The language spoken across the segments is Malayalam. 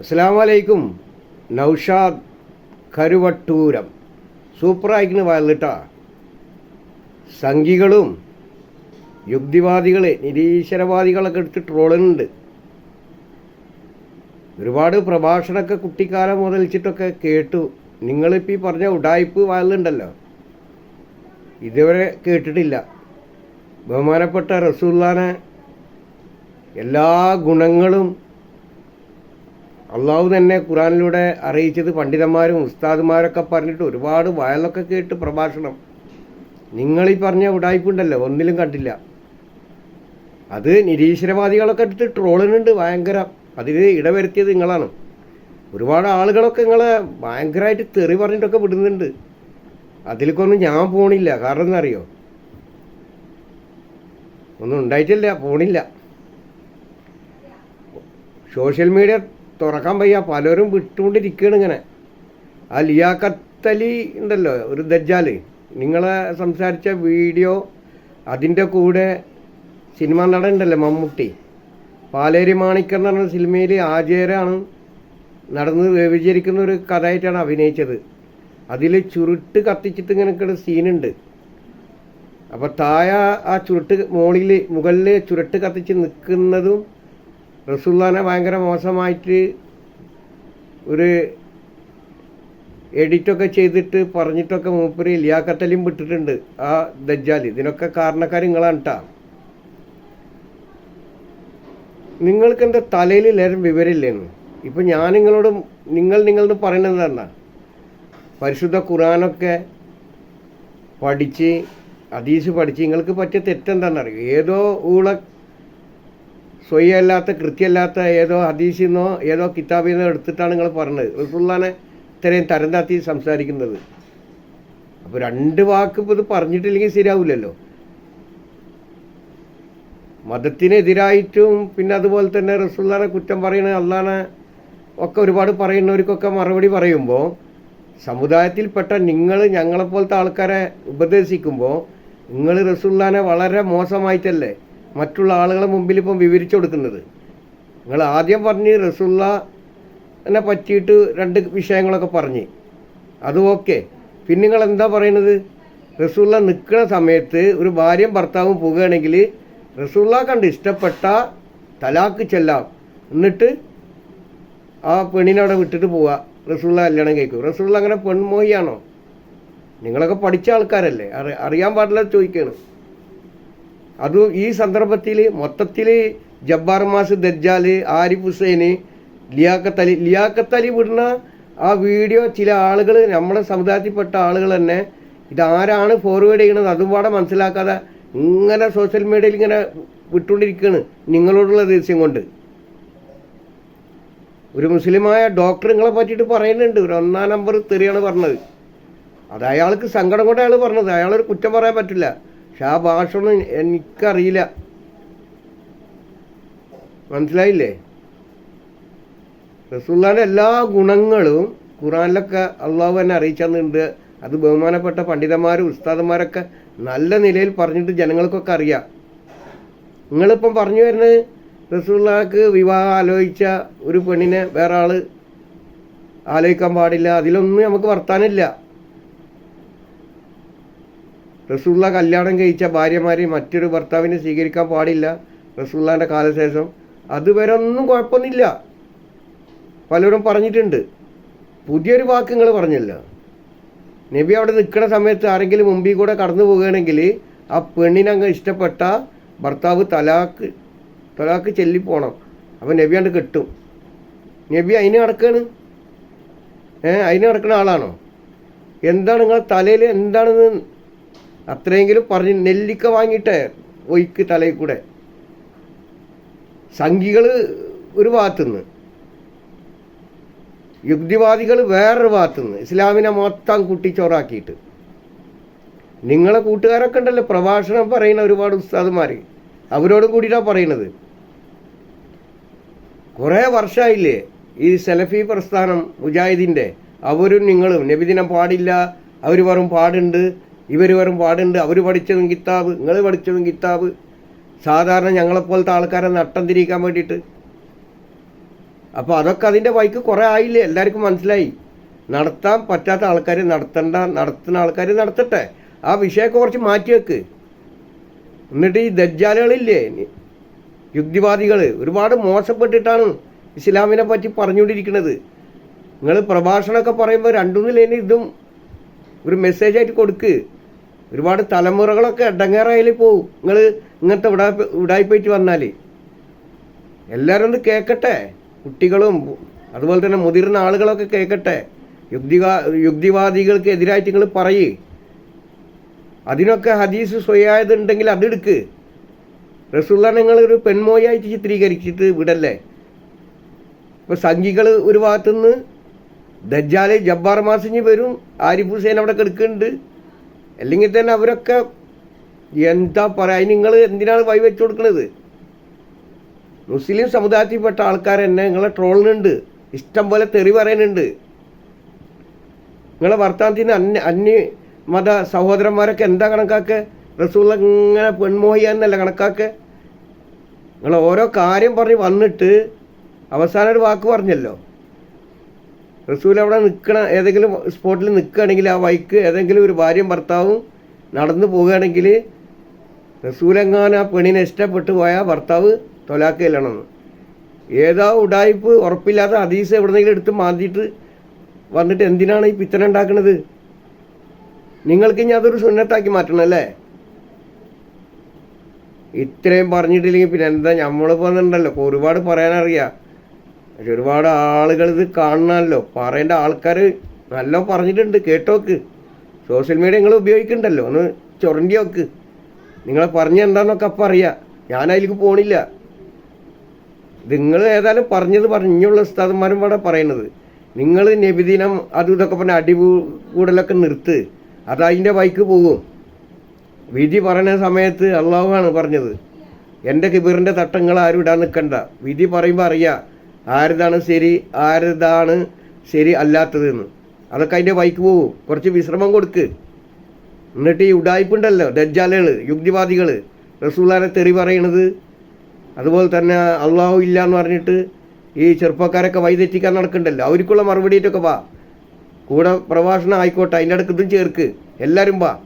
അസ്സാമലൈക്കും നൗഷാദ് കരുവട്ടൂരം. സൂപ്പറായിക്കുന്ന വയലിട്ടാ. സംഘികളും യുക്തിവാദികൾ നിരീശ്വരവാദികളൊക്കെ എടുത്ത് ട്രോളുന്നുണ്ട്. ഒരുപാട് പ്രഭാഷണമൊക്കെ കുട്ടിക്കാലം മുതലിച്ചിട്ടൊക്കെ കേട്ടു. നിങ്ങളിപ്പോൾ ഈ പറഞ്ഞ ഉടായ്പ് വയലുണ്ടല്ലോ ഇതുവരെ കേട്ടിട്ടില്ല. ബഹുമാനപ്പെട്ട റസൂല്ലാനെ എല്ലാ ഗുണങ്ങളും അള്ളാഹു തന്നെ ഖുറാനിലൂടെ അറിയിച്ചത് പണ്ഡിതന്മാരും ഉസ്താദുമാരൊക്കെ പറഞ്ഞിട്ട് ഒരുപാട് വയലൊക്കെ കേട്ട് പ്രഭാഷണം. നിങ്ങൾ ഈ പറഞ്ഞ ഉടായ്പുണ്ടല്ലോ ഒന്നിലും കണ്ടില്ല. അത് നിരീശ്വരവാദികളൊക്കെ എടുത്ത് ട്രോളിനുണ്ട് ഭയങ്കര. അതിൽ ഇടവരുത്തിയത് നിങ്ങളാണ്. ഒരുപാട് ആളുകളൊക്കെ നിങ്ങളെ ഭയങ്കരമായിട്ട് തെറി പറഞ്ഞിട്ടൊക്കെ വിടുന്നുണ്ട്. അതിലേക്കൊന്നും ഞാൻ പോണില്ല. കാരണം എന്താ അറിയോ ഒന്നും ഉണ്ടായിട്ടില്ല പോണില്ല. സോഷ്യൽ മീഡിയ തുറക്കാൻ വയ്യ. പലരും വിട്ടുകൊണ്ടിരിക്കുകയാണ് ഇങ്ങനെ. ആ ലിയാക്കത്തലി ഉണ്ടല്ലോ ഒരു ദജ്ജാൽ. നിങ്ങളെ സംസാരിച്ച വീഡിയോ അതിന്റെ കൂടെ സിനിമ നടൻ ഉണ്ടല്ലോ മമ്മൂട്ടി. പാലേരി മാണിക്കർ എന്ന് പറഞ്ഞ സിനിമയിൽ ആചേരാണ് നടന്ന് വ്യഭിചരിക്കുന്ന ഒരു കഥയായിട്ടാണ് അഭിനയിച്ചത്. അതിൽ ചുരുട്ട് കത്തിച്ചിട്ട് ഇങ്ങനെ സീനുണ്ട്. അപ്പോൾ താഴെ ആ ചുരുട്ട് മുകളിൽ മുകളിൽ ചുരുട്ട് കത്തിച്ച് നിൽക്കുന്നതും റസൂല്ലാനെ ഭയങ്കര മോശമായിട്ട് ഒരു എഡിറ്റൊക്കെ ചെയ്തിട്ട് പറഞ്ഞിട്ടൊക്കെ മൂപ്പര് ലിയാക്കത്തലും വിട്ടിട്ടുണ്ട് ആ ദജ്ജാൽ ഇതിനൊക്കെ കാരണക്കാർ നിങ്ങളാണ് കേട്ടാ നിങ്ങൾക്ക് എന്റെ തലയിൽ എല്ലാവരും വിവരമില്ലേന്ന്? ഇപ്പം ഞാൻ നിങ്ങളോട് നിങ്ങൾ നിങ്ങളോട് പറയണത് എന്താ? പരിശുദ്ധ ഖുറാനൊക്കെ പഠിച്ച് ഹദീസ് പഠിച്ച് നിങ്ങൾക്ക് പറ്റിയ തെറ്റെന്താണെന്നറിയോ? ഏതോ ഊള സ്വയമല്ലാത്ത കൃത്യമല്ലാത്ത ഏതോ ഹദീസിൽ നിന്നോ ഏതോ കിതാബിൽ നിന്നോ എടുത്തിട്ടാണ് നിങ്ങൾ പറഞ്ഞത്. റസൂള്ളാനെ ഇത്രയും തരം താത്തി സംസാരിക്കുന്നത്. അപ്പോൾ രണ്ട് വാക്ക് ഇത് പറഞ്ഞിട്ടില്ലെങ്കിൽ ശരിയാവില്ലല്ലോ മതത്തിനെതിരായിട്ടും പിന്നെ അതുപോലെ തന്നെ റസൂള്ളാനെ കുറ്റം പറയുന്ന അള്ളാനെ ഒക്കെ ഒരുപാട് പറയുന്നവർക്കൊക്കെ മറുപടി പറയുമ്പോൾ സമുദായത്തിൽപ്പെട്ട നിങ്ങൾ ഞങ്ങളെപ്പോലത്തെ ആൾക്കാരെ ഉപദേശിക്കുമ്പോൾ നിങ്ങൾ റസൂള്ളാനെ വളരെ മോശമായിട്ടല്ലേ മറ്റുള്ള ആളുകളെ മുമ്പിൽ ഇപ്പം വിവരിച്ചു കൊടുക്കുന്നത്. നിങ്ങൾ ആദ്യം പറഞ്ഞ് റസുള്ളനെ പറ്റിയിട്ട് രണ്ട് വിഷയങ്ങളൊക്കെ പറഞ്ഞ്. അത് ഓക്കെ. പിന്നെ നിങ്ങൾ എന്താ പറയണത്? റസുള്ള നിൽക്കുന്ന സമയത്ത് ഒരു ഭാര്യയും ഭർത്താവും പോകുകയാണെങ്കിൽ റസുള്ള കണ്ട് ഇഷ്ടപ്പെട്ട തലാക്ക് ചെല്ലാം. എന്നിട്ട് ആ പെണ്ണിനെ അവിടെ വിട്ടിട്ട് പോവുക. റസുള്ള കല്യാണം കഴിക്കും. റസുള്ള അങ്ങനെ പെൺമോഹിയാണോ നിങ്ങളൊക്കെ പഠിച്ച ആൾക്കാരല്ലേ? അറി അറിയാൻ പാടില്ല ചോദിക്കുകയാണ് അത് ഈ സന്ദർഭത്തിൽ മൊത്തത്തിൽ ജബ്ബാർ മാസ് ദജ്ജാൽ ആരിഫ് ഹുസൈന് ലിയാഖത്ത് അലി ലിയാഖത്ത് അലി വിടുന്ന ആ വീഡിയോ ചില ആളുകൾ നമ്മുടെ സമുദായത്തിൽപ്പെട്ട ആളുകൾ തന്നെ ഇതാരാണ് ഫോർവേഡ് ചെയ്യണത് അതും പാടെ മനസ്സിലാക്കാതെ ഇങ്ങനെ സോഷ്യൽ മീഡിയയിൽ ഇങ്ങനെ വിട്ടുകൊണ്ടിരിക്കുകയാണ് നിങ്ങളോടുള്ള ദേഷ്യം കൊണ്ട്. ഒരു മുസ്ലിമായ ഡോക്ടർ നിങ്ങളെ പറ്റിയിട്ട് പറയുന്നുണ്ട്. ഒരു ഒന്നാം നമ്പർ തെറിയാണ് പറഞ്ഞത്. അത് അയാൾക്ക് സങ്കടം കൊണ്ട് അയാൾ പറഞ്ഞത്. അയാളൊരു കുറ്റം പറയാൻ പറ്റില്ല. പക്ഷെ ആ ഭാഷ ഒന്നും എനിക്കറിയില്ല. മനസ്സിലായില്ലേ? റസൂല്ലാന്റെ എല്ലാ ഗുണങ്ങളും ഖുറാനിലൊക്കെ അള്ളാഹു തന്നെ അറിയിച്ചെന്നുണ്ട്. അത് ബഹുമാനപ്പെട്ട പണ്ഡിതന്മാരും ഉസ്താദന്മാരൊക്കെ നല്ല നിലയിൽ പറഞ്ഞിട്ട് ജനങ്ങൾക്കൊക്കെ അറിയാം. നിങ്ങളിപ്പം പറഞ്ഞു വരുന്നത് റസൂള്ളക്ക് വിവാഹം ആലോചിച്ച ഒരു പെണ്ണിനെ വേറെ ആൾ ആലോചിക്കാൻ പാടില്ല. അതിലൊന്നും നമുക്ക് വർത്താനില്ല റസൂള്ള കല്യാണം കഴിച്ച ഭാര്യമാരെ മറ്റൊരു ഭർത്താവിനെ സ്വീകരിക്കാൻ പാടില്ല. റസൂള്ളാന്റെ കാലശേഷം. അതുവരെ ഒന്നും കുഴപ്പമൊന്നുമില്ല. പലരും പറഞ്ഞിട്ടുണ്ട്. പുതിയൊരു വാക്ക് നിങ്ങൾ പറഞ്ഞില്ല. നബി അവിടെ നിൽക്കുന്ന സമയത്ത് ആരെങ്കിലും മുമ്പിൽ കൂടെ കടന്നു പോവുകയാണെങ്കിൽ ആ പെണ്ണിനെ അങ്ങ് ഇഷ്ടപ്പെട്ട ഭർത്താവ് തലാക്ക് തലാക്ക് ചെല്ലിപ്പോണം അപ്പം നബി അണ്ട് കിട്ടും. നബി അതിന് നടക്കാണ്? ഏഹ് അതിന് നടക്കുന്ന ആളാണോ? എന്താണ് നിങ്ങളെ തലയിൽ എന്താണെന്ന് അത്രയെങ്കിലും പറഞ്ഞ് നെല്ലിക്ക വാങ്ങിയിട്ടേ ഒയ്ക്ക് തലയിൽ കൂടെ. സംഘികൾ ഒരു ഭാഗത്തുനിന്ന്. യുക്തിവാദികൾ വേറൊരു ഭാഗത്തുനിന്ന്. ഇസ്ലാമിനെ മൊത്തം കുട്ടിച്ചോറാക്കിയിട്ട്. നിങ്ങളെ കൂട്ടുകാരൊക്കെ ഉണ്ടല്ലോ പ്രഭാഷണം പറയുന്ന ഒരുപാട് ഉസ്താദുമാർ അവരോടും കൂടിയിട്ടാണ് പറയണത്. കുറേ വർഷമായില്ലേ ഈ സെലഫി പ്രസ്ഥാനം മുജാഹിദിന്റെ. അവരും നിങ്ങളും നബിദിനം പാടില്ല അവർ വെറും പാടുണ്ട്. ഇവർ വെറും പാടുണ്ട്. അവർ പഠിച്ചതും കിതാബ് നിങ്ങൾ പഠിച്ചതും കിതാബ്. സാധാരണ ഞങ്ങളെപ്പോലത്തെ ആൾക്കാരെ നട്ടം തിരിക്കാൻ വേണ്ടിയിട്ട്. അപ്പോൾ അതൊക്കെ അതിന്റെ വൈക്ക് കുറേ ആയില്ലേ? എല്ലാവർക്കും മനസ്സിലായി. നടത്താൻ പറ്റാത്ത ആൾക്കാർ നടത്തണ്ട നടത്തുന്ന ആൾക്കാർ നടത്തട്ടെ. ആ വിഷയമൊക്കെ കുറച്ച് മാറ്റി വെക്ക്. എന്നിട്ട് ഈ ദജ്ജാലുകളില്ലേ? യുക്തിവാദികൾ ഒരുപാട് മോശപ്പെട്ടിട്ടാണ് ഇസ്ലാമിനെ പറ്റി പറഞ്ഞുകൊണ്ടിരിക്കുന്നത്. നിങ്ങൾ പ്രഭാഷണമൊക്കെ പറയുമ്പോൾ രണ്ടുമൂന്നിലേന് ഇതും ഒരു മെസ്സേജായിട്ട് കൊടുക്ക്. ഒരുപാട് തലമുറകളൊക്കെ ഇടങ്ങേറായാലും പോവും നിങ്ങൾ ഇങ്ങനത്തെ ഉടാ ഉടായിപ്പോയിട്ട് വന്നാൽ എല്ലാവരും ഒന്ന് കേൾക്കട്ടെ കുട്ടികളും അതുപോലെ തന്നെ മുതിർന്ന ആളുകളൊക്കെ കേൾക്കട്ടെ യുക്തിവാ യുക്തിവാദികൾക്ക് എതിരായിട്ട് നിങ്ങൾ പറയേ. അതിനൊക്കെ ഹദീസ് സ്വയായതുണ്ടെങ്കിൽ അതെടുക്ക് റസൂള്ള നിങ്ങൾ ഒരു പെൺമോയായിട്ട് ചിത്രീകരിച്ചിട്ട് വിടല്ലേ? ഇപ്പൊ സംഘികൾ ഒരു ഭാഗത്തുനിന്ന് ദജ്ജാലെ ജബ്ബാർ മാസിഞ്ഞ് വരും ആരിഫ് ഹുസൈൻ അവിടെ കിടക്കുന്നുണ്ട്. അല്ലെങ്കിൽ തന്നെ അവരൊക്കെ എന്താ പറയാ നിങ്ങൾ എന്തിനാണ് വൈ വെച്ചു കൊടുക്കുന്നത് മുസ്ലിം സമുദായത്തിൽപ്പെട്ട ആൾക്കാർ എന്നെ നിങ്ങളെ ട്രോളിനുണ്ട് ഇഷ്ടം പോലെ തെറി പറയുന്നുണ്ട് നിങ്ങളെ വർത്താനത്തിന് അന്യ അന്യ മത സഹോദരന്മാരൊക്കെ എന്താ കണക്കാക്ക്? റസൂള്ള ഇങ്ങനെ പെൺമോഹിയാന്നല്ല കണക്കാക്ക്. നിങ്ങൾ ഓരോ കാര്യം പറഞ്ഞ് വന്നിട്ട് അവസാന ഒരു വാക്ക് പറഞ്ഞല്ലോ. റസൂൽ അവിടെ നിൽക്കണ ഏതെങ്കിലും സ്പോട്ടിൽ നിൽക്കുകയാണെങ്കിൽ ആ വൈക്ക് ഏതെങ്കിലും ഒരു ഭാര്യയും ഭർത്താവും നടന്നു പോവുകയാണെങ്കിൽ റസൂലെങ്ങാനും ആ പെണ്ണിനെ ഇഷ്ടപ്പെട്ടു പോയാൽ ഭർത്താവ് തൊലാക്കയിലാണെന്ന് ഏതാ ഉടായ്പ് ഉറപ്പില്ലാതെ ഹദീസ് എവിടെന്നെങ്കിലും എടുത്ത് മാറ്റിയിട്ട് വന്നിട്ട് എന്തിനാണ് ഈ പിത്തന ഉണ്ടാക്കുന്നത് നിങ്ങൾക്ക് ഇനി അതൊരു സുന്നത്താക്കി മാറ്റണം അല്ലേ? ഇത്രയും പറഞ്ഞിട്ടില്ലെങ്കിൽ പിന്നെ എന്താ? നമ്മളിപ്പോൾ ഉണ്ടല്ലോ ഒരുപാട് പറയാനറിയാം. ഒരുപാട് ആളുകൾ ഇത് കാണണമല്ലോ. പറയേണ്ട ആൾക്കാർ നല്ല പറഞ്ഞിട്ടുണ്ട് കേട്ടോക്ക്. സോഷ്യൽ മീഡിയ നിങ്ങൾ ഉപയോഗിക്കണ്ടല്ലോ ഒന്ന് ചൊറണ്ടി നോക്ക്. നിങ്ങളെ പറഞ്ഞ എന്താണെന്നൊക്കെ അപ്പം അറിയാം. ഞാൻ അതിലേക്ക് പോണില്ല. നിങ്ങൾ ഏതായാലും പറഞ്ഞത് പറഞ്ഞുള്ള ഉസ്താദന്മാരും ഇവിടെ പറയുന്നത് നിങ്ങൾ നബിദിനം അതും ഇതൊക്കെ പറഞ്ഞ അടി കൂടലൊക്കെ നിർത്ത് അത് അതിന്റെ വൈക്ക് പോകും. വിധി പറയുന്ന സമയത്ത് അള്ളാഹുവാണ് പറഞ്ഞത്. എന്റെ കിബിറിന്റെ തട്ടങ്ങൾ ആരും ഇടാൻ നിൽക്കണ്ട. വിധി പറയുമ്പോൾ അറിയാം. ആരതാണ് ശരി ആരതാണ് ശരി അല്ലാത്തതെന്ന്. അതൊക്കെ അതിന്റെ വൈക്ക് പോകും. കുറച്ച് വിശ്രമം കൊടുക്ക്. എന്നിട്ട് ഈ ഉടായ്പുണ്ടല്ലോ ദജ്ജാലുകൾ യുക്തിവാദികൾ റസൂലാനെ തെറി പറയണത്. അതുപോലെ തന്നെ അള്ളാഹു ഇല്ല എന്ന് പറഞ്ഞിട്ട് ഈ ചെറുപ്പക്കാരൊക്കെ വൈതെറ്റിക്കാൻ നടക്കണ്ടല്ലോ. അവർക്കുള്ള മറുപടിയിട്ടൊക്കെ വാ. കൂടെ പ്രഭാഷണം ആയിക്കോട്ടെ അതിന്റെ അടുക്ക് ഇതും ചേർക്ക്. എല്ലാവരും വാ.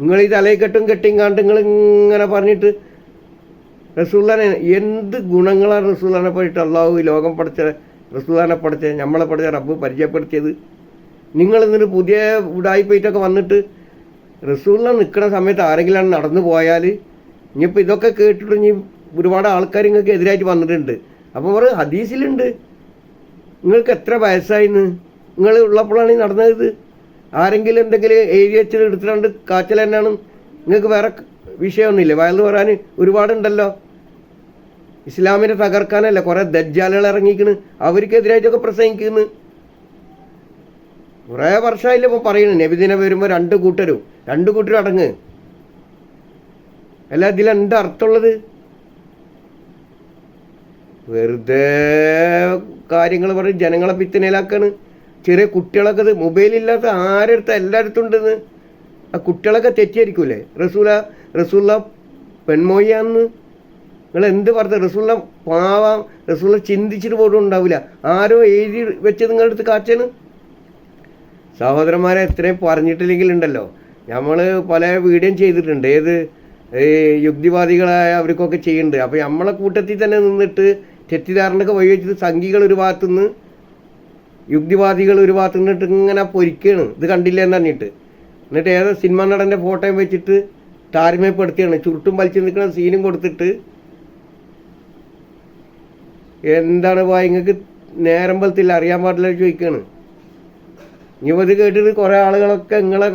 നിങ്ങൾ ഈ തലയിൽ കെട്ടും കെട്ടിയും കണ്ട് നിങ്ങൾ ഇങ്ങനെ പറഞ്ഞിട്ട് റസൂല്ലാനെ എന്ത് ഗുണങ്ങളാണ് റസൂല്ലാനെ പറ്റിയിട്ട് അള്ളാഹു ലോകം പഠിച്ച റസൂല്ലാനെ പഠിച്ച നമ്മളെ പഠിച്ച റബ്ബ് പരിചയപ്പെടുത്തിയത്? നിങ്ങൾ ഇന്നിട്ട് പുതിയ ഉടായ്പയിട്ടൊക്കെ വന്നിട്ട് റസൂല്ല നിൽക്കുന്ന സമയത്ത് ആരെങ്കിലും നടന്നു പോയാൽ ഇനിയിപ്പോൾ ഇതൊക്കെ കേട്ടിട്ട് ഇനി ഒരുപാട് ആൾക്കാർ നിങ്ങൾക്ക് എതിരായിട്ട് വന്നിട്ടുണ്ട്. അപ്പോൾ അവർ ഹദീസിലുണ്ട്. നിങ്ങൾക്ക് എത്ര വയസ്സായിന്ന് നിങ്ങൾ ഉള്ളപ്പോഴാണ് ഈ നടന്നത് ആരെങ്കിലും എന്തെങ്കിലും ഏരിയ വെച്ചിട്ട് എടുത്തിട്ടുണ്ട് കാച്ചൽ തന്നെയാണ്. നിങ്ങൾക്ക് വേറെ വിഷയമൊന്നുമില്ല. വയലു പറയാൻ ഒരുപാടുണ്ടല്ലോ. ഇസ്ലാമിനെ തകർക്കാനല്ല കുറേ ദജ്ജാലുകൾ ഇറങ്ങിക്കണ് അവർക്കെതിരായിട്ടൊക്കെ പ്രസംഗിക്കുന്നു. കുറേ വർഷമായില്ല ഇപ്പോൾ പറയുന്നു നബിദിനം വരുമ്പോൾ രണ്ട് കൂട്ടരും രണ്ട് കൂട്ടരും അടങ്ങ്. അല്ല ഇതിലെന്താ അർത്ഥമുള്ളത്? വെറുതെ കാര്യങ്ങൾ പറഞ്ഞ് ജനങ്ങളെ പിത്തനയിലാക്കാണ്. ചെറിയ കുട്ടികളൊക്കെ ഇത് മൊബൈലില്ലാത്ത ആരെടുത്ത എല്ലായിടത്തും ഉണ്ടെന്ന്. ആ കുട്ടികളൊക്കെ തെറ്റിയായിരിക്കൂലേ റസൂല റസൂല പെൺമോയാന്ന് നിങ്ങൾ എന്ത് പറഞ്ഞ റസൂള്ള പാവാം റസൂള്ള ചിന്തിച്ചിട്ട് പോലും ഉണ്ടാവില്ല. ആരോ എഴുതി വെച്ച് നിങ്ങളുടെ അടുത്ത് കാച്ചാണ്? സഹോദരന്മാരെ എത്രയും പറഞ്ഞിട്ടില്ലെങ്കിൽ ഉണ്ടല്ലോ. നമ്മൾ പല വീഡിയോയും ചെയ്തിട്ടുണ്ട്. ഏത് ഈ യുക്തിവാദികളായ അവർക്കൊക്കെ ചെയ്യുന്നുണ്ട്. അപ്പോൾ നമ്മളെ കൂട്ടത്തിൽ തന്നെ നിന്നിട്ട് തെറ്റിദ്ധാരണയൊക്കെ വഴി വെച്ചിട്ട് സംഘികൾ ഒരു ഭാഗത്തുനിന്ന് യുക്തിവാദികൾ ഒരു ഭാഗത്ത് നിന്നിട്ട് ഇങ്ങനെ പൊരിക്കുകയാണ് ഇത് കണ്ടില്ല എന്ന് പറഞ്ഞിട്ട്. എന്നിട്ട് ഏതോ സിനിമ നടന്റെ ഫോട്ടോയും വെച്ചിട്ട് താരതമ്യപ്പെടുത്തിയാണ്. ചുരുട്ടും വലിച്ചു നിൽക്കുന്ന സീനും കൊടുത്തിട്ട് എന്താണ് പോയി നിങ്ങൾക്ക് നേരം പോലത്തില്ല അറിയാൻ പാടില്ല ചോദിക്കുകയാണ് ഇനി ഇത് കേട്ടിട്ട് കുറേ ആളുകളൊക്കെ നിങ്ങളെ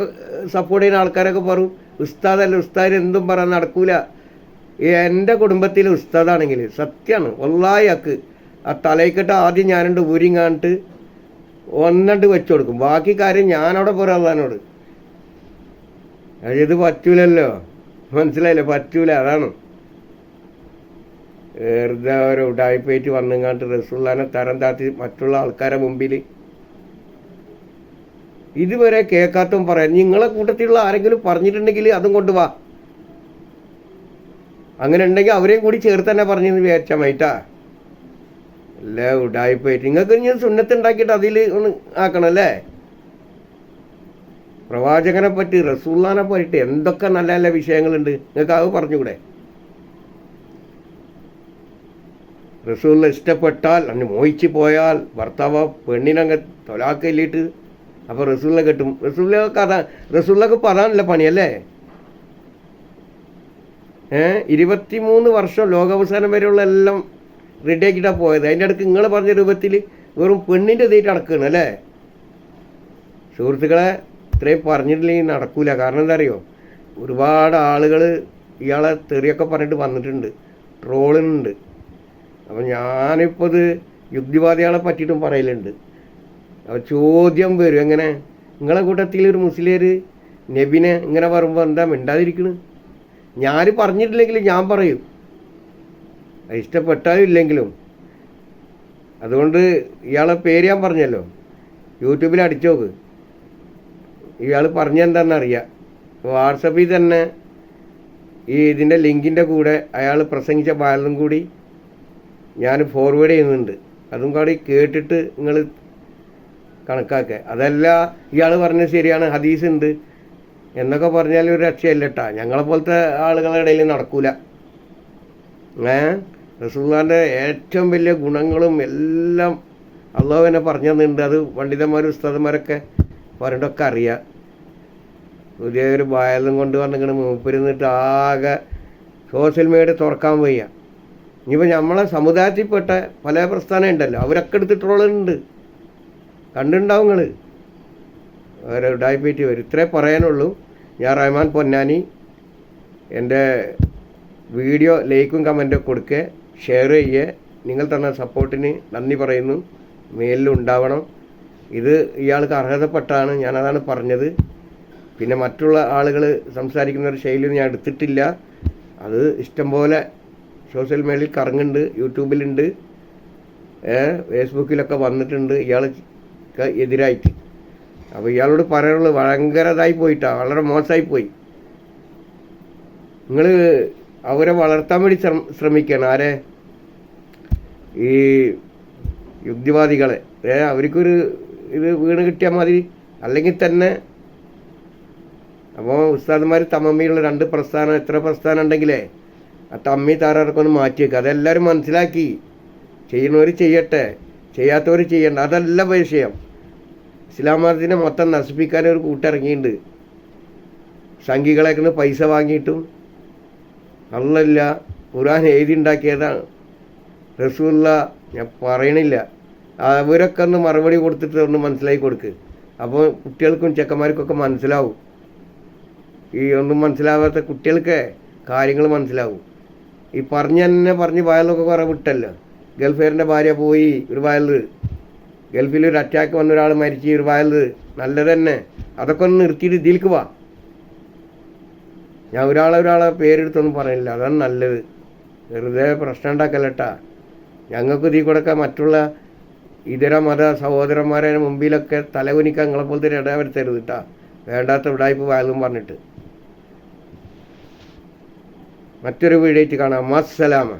സപ്പോർട്ട് ചെയ്യുന്ന ആൾക്കാരൊക്കെ പറയും ഉസ്താദല്ല ഉസ്താദിന് എന്തും പറയാൻ നടക്കൂല. എന്റെ കുടുംബത്തിൽ ഉസ്താദാണെങ്കിൽ സത്യമാണ് ഒള്ളായക്ക് ആ തലയിക്കെട്ട് ആദ്യം ഞാനുണ്ട് ഊരിങ്ങാണ്ട് ഒന്നണ്ട് വെച്ചു കൊടുക്കും. ബാക്കി കാര്യം ഞാനവിടെ പോരാ അള്ളഹാനോട്. ഇത് പറ്റൂലല്ലോ. മനസ്സിലായില്ലേ? പറ്റൂല അതാണ്. വെറുതെ ഒരു ഉടായ്പയറ്റ് വന്നുങ്ങാണ്ട് റസൂള്ളാനെ തരം താത്തി മറ്റുള്ള ആൾക്കാരെ മുമ്പിൽ ഇതുവരെ കേൾക്കാത്തും പറയാം. നിങ്ങളെ കൂട്ടത്തിലുള്ള ആരെങ്കിലും പറഞ്ഞിട്ടുണ്ടെങ്കിൽ അതും കൊണ്ടുവാ അങ്ങനെ ഉണ്ടെങ്കിൽ അവരെയും കൂടി ചേർത്ത് തന്നെ പറഞ്ഞെന്ന് വിചാരിച്ചാൽ മൈറ്റാ അല്ല ഉടായ്പയറ്റ് നിങ്ങൾക്ക് ഞാൻ സുന്നത്ത് ഉണ്ടാക്കിയിട്ട് അതിൽ ഒന്ന് ആക്കണം അല്ലേ? പ്രവാചകനെ പറ്റി റസൂള്ളാനെ പറ്റി എന്തൊക്കെ നല്ല നല്ല വിഷയങ്ങളുണ്ട്? നിങ്ങൾക്ക് അത് പറഞ്ഞുകൂടെ? റസൂള്ള ഇഷ്ടപ്പെട്ടാൽ അന്ന് മോഹിച്ച് പോയാൽ ഭർത്താവ് പെണ്ണിനങ്ങ് തൊലാക്കല്ലിട്ട് അപ്പോൾ റസൂലിനെ കിട്ടും. റസൂലിനെ കഥ റസൂലിനൊക്കെ പറയാനല്ല പണിയല്ലേ? ഏ? ഇരുപത്തിമൂന്ന് വർഷം ലോകാവസാനം വരെയുള്ള എല്ലാം റെഡിയാക്കിയിട്ടാണ് പോയത്. അതിന്റെ അടുക്ക് നിങ്ങൾ പറഞ്ഞ രൂപത്തിൽ വെറും പെണ്ണിന്റെ ഇതായിട്ട് അടക്കുകയാണ് അല്ലേ? സുഹൃത്തുക്കളെ ഇത്രയും പറഞ്ഞിട്ടില്ലെങ്കിൽ നടക്കൂല. കാരണം എന്താ അറിയോ ഒരുപാട് ആളുകൾ ഇയാളെ തെറിയൊക്കെ പറഞ്ഞിട്ട് വന്നിട്ടുണ്ട്. ട്രോളുന്നുണ്ട്. അപ്പം ഞാനിപ്പോൾ ഇത് യുക്തിവാദികളെ പറ്റിയിട്ടും പറയലുണ്ട്. അപ്പോൾ ചോദ്യം വരും. എങ്ങനെ? നിങ്ങളെ കൂട്ടത്തിൽ ഒരു മുസ്ലിം നബിനെ ഇങ്ങനെ പറയുമ്പോൾ എന്താ മിണ്ടാതിരിക്കണ്? ഞാൻ പറഞ്ഞിട്ടില്ലെങ്കിൽ ഞാൻ പറയും. ഇഷ്ടപ്പെട്ടാലും ഇല്ലെങ്കിലും. അതുകൊണ്ട് ഇയാളെ പേര് ഞാൻ പറഞ്ഞല്ലോ. യൂട്യൂബിൽ അടിച്ചു നോക്ക്. ഇയാൾ പറഞ്ഞെന്താണെന്നറിയാം വാട്സപ്പിൽ തന്നെ ഈ ഇതിന്റെ ലിങ്കിന്റെ കൂടെ അയാൾ പ്രസംഗിച്ച ബാലനും കൂടി ഞാൻ ഫോർവേഡ് ചെയ്യുന്നുണ്ട്. അതും കൂടി കേട്ടിട്ട് നിങ്ങൾ കണക്കാക്കുക അതല്ല ഇയാൾ പറഞ്ഞത് ശരിയാണ് ഹദീസ് ഉണ്ട്. എന്നൊക്കെ പറഞ്ഞാൽ ഒരു രക്ഷയില്ല കേട്ടാ ഞങ്ങളെ പോലത്തെ ആളുകളുടെ ഇടയിൽ നടക്കൂല. ഏ? റസൂള്ളാന്റെ ഏറ്റവും വലിയ ഗുണങ്ങളും എല്ലാം അള്ളാഹു എന്നെ പറഞ്ഞു തന്നിട്ടുണ്ട് അത് പണ്ഡിതന്മാരും ഉസ്താദന്മാരൊക്കെ പറഞ്ഞിട്ടൊക്കെ അറിയാം. പുതിയൊരു വയലും കൊണ്ട് വന്നിങ്ങനെ മൂപ്പരുന്നിട്ട് ആകെ സോഷ്യൽ മീഡിയ തുറക്കാൻ വയ്യ. ഇനിയിപ്പോൾ നമ്മളെ സമുദായത്തിൽപ്പെട്ട പല പ്രസ്ഥാനം ഉണ്ടല്ലോ അവരൊക്കെ എടുത്തിട്ടുള്ളതുണ്ട് കണ്ടിട്ടുണ്ടാവും നിങ്ങൾ അവരെ ഡയബറ്റി വരും. ഇത്രേ പറയാനുള്ളൂ. ഞാൻ റഹ്മാൻ പൊന്നാനി. എന്റെ വീഡിയോ ലൈക്കും കമന്റും കൊടുക്കുക. ഷെയർ ചെയ്യുക. നിങ്ങൾ തന്ന സപ്പോർട്ടിന് നന്ദി പറയുന്നു. മേലിൽ ഉണ്ടാവണം. ഇത് ഇയാൾക്ക് അർഹതപ്പെട്ടാണ് ഞാനതാണ് പറഞ്ഞത്. പിന്നെ മറ്റുള്ള ആളുകൾ സംസാരിക്കുന്ന ഒരു ശൈലി ഞാൻ എടുത്തിട്ടില്ല. അത് ഇഷ്ടംപോലെ സോഷ്യൽ മീഡിയയിൽ കറങ്ങുന്നുണ്ട് യൂട്യൂബിലുണ്ട് ഫേസ്ബുക്കിലൊക്കെ വന്നിട്ടുണ്ട് ഇയാൾ എതിരായിട്ട്. അപ്പോൾ ഇയാളോട് പറയാനുള്ളത് ഭയങ്കരതായി പോയിട്ടാണ് പോയിട്ടാ വളരെ മോശമായി പോയി. നിങ്ങൾ അവരെ വളർത്താൻ വേണ്ടി ശ്രമ ശ്രമിക്കണം. ആരെ? ഈ യുക്തിവാദികളെ. അവർക്കൊരു ഇത് വീണ് കിട്ടിയാൽ മതി. അല്ലെങ്കിൽ തന്നെ അപ്പോൾ ഉസ്താദന്മാർ തമ്മമ്മിയുള്ള രണ്ട് പ്രസ്ഥാനം എത്ര പ്രസ്ഥാനം ഉണ്ടെങ്കിലേ ആ തമ്മി താറാറൊക്കെ ഒന്ന് മാറ്റി വെക്കുക അതെല്ലാവരും മനസ്സിലാക്കി. ചെയ്യുന്നവർ ചെയ്യട്ടെ. ചെയ്യാത്തവർ ചെയ്യണ്ട. അതല്ല വിഷയം. ഇസ്ലാം മതത്തിനെ മൊത്തം നശിപ്പിക്കാൻ ഒരു കൂട്ടിറങ്ങിയിട്ടുണ്ട് സംഘികളെക്കൊന്ന് പൈസ വാങ്ങിയിട്ടും അല്ലല്ല ഖുർആൻ എഴുതി ഉണ്ടാക്കിയതാണ്. റസൂല്ല ഞാൻ പറയണില്ല. അവരൊക്കെ ഒന്ന് മറുപടി കൊടുത്തിട്ട് ഒന്ന് മനസ്സിലാക്കി കൊടുക്ക്. അപ്പോൾ കുട്ടികൾക്കും ചെക്കന്മാർക്കൊക്കെ മനസ്സിലാവും. ഈ ഒന്നും മനസ്സിലാവാത്ത കുട്ടികൾക്ക് കാര്യങ്ങൾ മനസ്സിലാവും. ഈ പറഞ്ഞ തന്നെ പറഞ്ഞ് വയലൊക്കെ കുറേ വിട്ടല്ലോ. ഗൾഫേറിന്റെ ഭാര്യ പോയി ഒരു വയൽ ഗൾഫിൽ ഒരു അറ്റാക്ക് വന്ന ഒരാൾ മരിച്ച് ഒരു വയൽ നല്ലത് തന്നെ. അതൊക്കെ ഒന്ന് നിർത്തിയിട്ട് ഇതിലേക്ക് വാ. ഞാൻ ഒരാളെ ഒരാളെ പേരെടുത്തൊന്നും പറയില്ല അതാണ് നല്ലത്. വെറുതെ പ്രശ്നം ഉണ്ടാക്കല്ലട്ടാ ഞങ്ങൾക്ക് ഇതിൽ കൂടെ മറ്റുള്ള ഇതര മത സഹോദരന്മാരെ മുമ്പിലൊക്കെ തലകുനിക്കാൻ നിങ്ങളെ പോലത്തെ ഇട വരുത്തരുത് കേട്ടാ വേണ്ടാത്ത വിടായ്പ വായതും പറഞ്ഞിട്ട്. മറ്റൊരു വീഡിയോ കാണാം. അസ്സലാമ